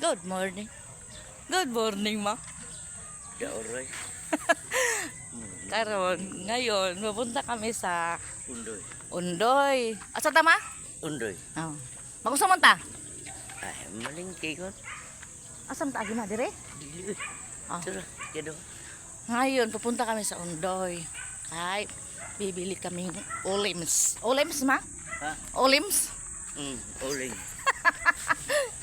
Good morning. Good morning, ma. Dauray. Karon, ngayon, pupunta kami sa Undoy. Undoy. Asa tama? Undoy. Oh. Magusto man ta? Ay, malingki ko. Asam ta agi ma dire? Dili. Ah. Tara, kado. Ngayon, pupunta kami sa Undoy. Ay, bibili kaming olims. Olims, ma? Ha? Olims? Mm, uling.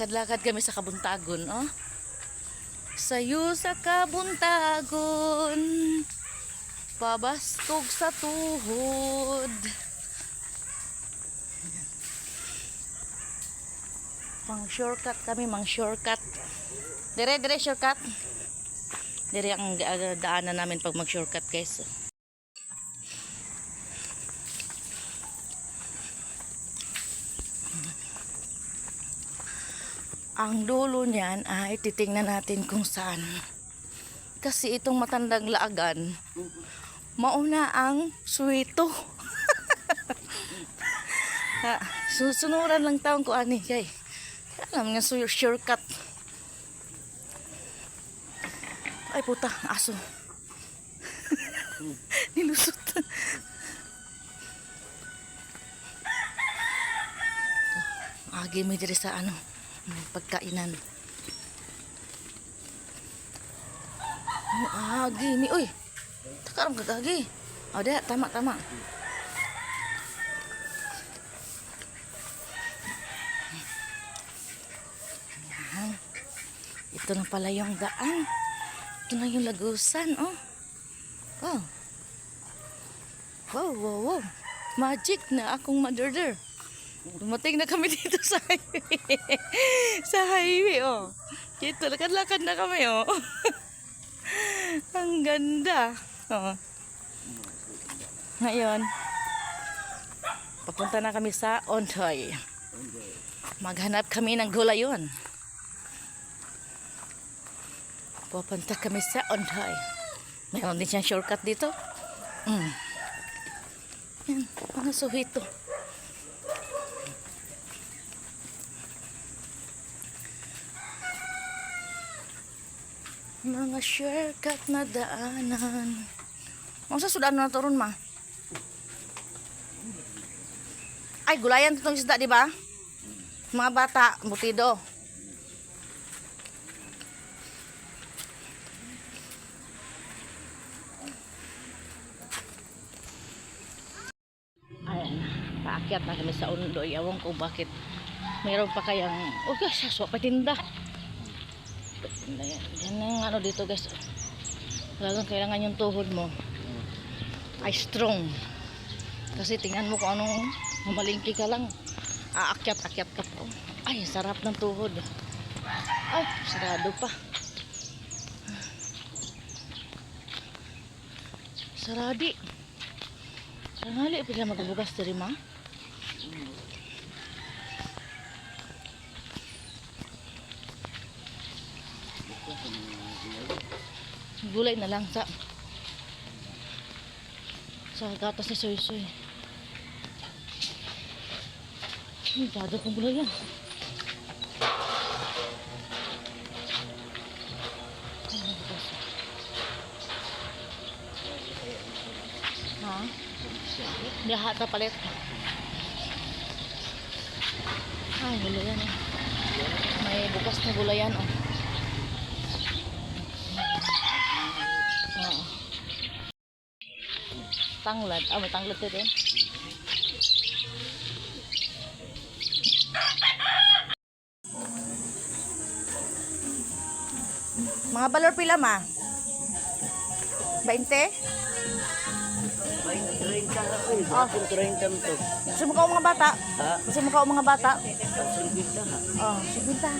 Kadlakad kami sa Kabuntagon, oh. Sayo sa Kabuntagon, pabastog sa tuhod. Mang shortcut kami, mang shortcut. Dire, dire, shortcut. Dire ang daanan namin pag mag-shortcut, guys. Ang dulo niyan ay titingnan natin kung saan. Kasi itong matandang laagan, mauna ang suwito. ha, susunuran lang taong ko ani kay. Alam nga su- shortcut. Ay puta, aso. Nilusot. Agi mo diri sa ano, pagkainan. Oh, agi ni, uy. Takaram ka agi. Oh, dah, tama, tama. Yan. Ito na pala yung daan. Ito na yung lagusan, oh. Oh. Wow, wow, wow. Magic na akong murder. Dumating na kami dito sa highway. sa highway, oh. Dito, lakad-lakad na kami, oh. Ang ganda. Oh. Ngayon, papunta na kami sa Ontoy. Maghanap kami ng gulayon. Pupunta kami sa Ontoy. Mayroon din siyang shortcut dito. Mm. Yan, mga suhito. Mga shortcut na daanan. Masa sudah na turun ma? Ay, gulayan itong isda, di ba? Mga bata, butido. Ayan, paakyat na kami sa Undoy. Ewan ko bakit mayroon pa kayang, oh gosh, saswa pa tinda. Yan, yan ang ano dito guys. Talagang kailangan yung tuhod mo ay strong. Kasi tingnan mo kung anong mamalingki ka lang. Aakyat-akyat ka po. Ay, sarap ng tuhod. Ay, sarado pa. Saradi. Sangali, pila magbugas diri ma. Gulay na lang sa sa gatas ni Soy Soy. Ay, dado kong gulay yan. Ha? Hindi hata palit. Ay, gulayan eh. May bukas na gulayan oh. Tanglad. Ah, may tanglad din. Mga balor pila ma? 20? Ay, 30 ka ko. Ah. Bakit 30 mo to? Gusto mo ka o mga bata? Ha? Gusto mo ka o mga bata? Pasulbita ha. Oh, sige ta.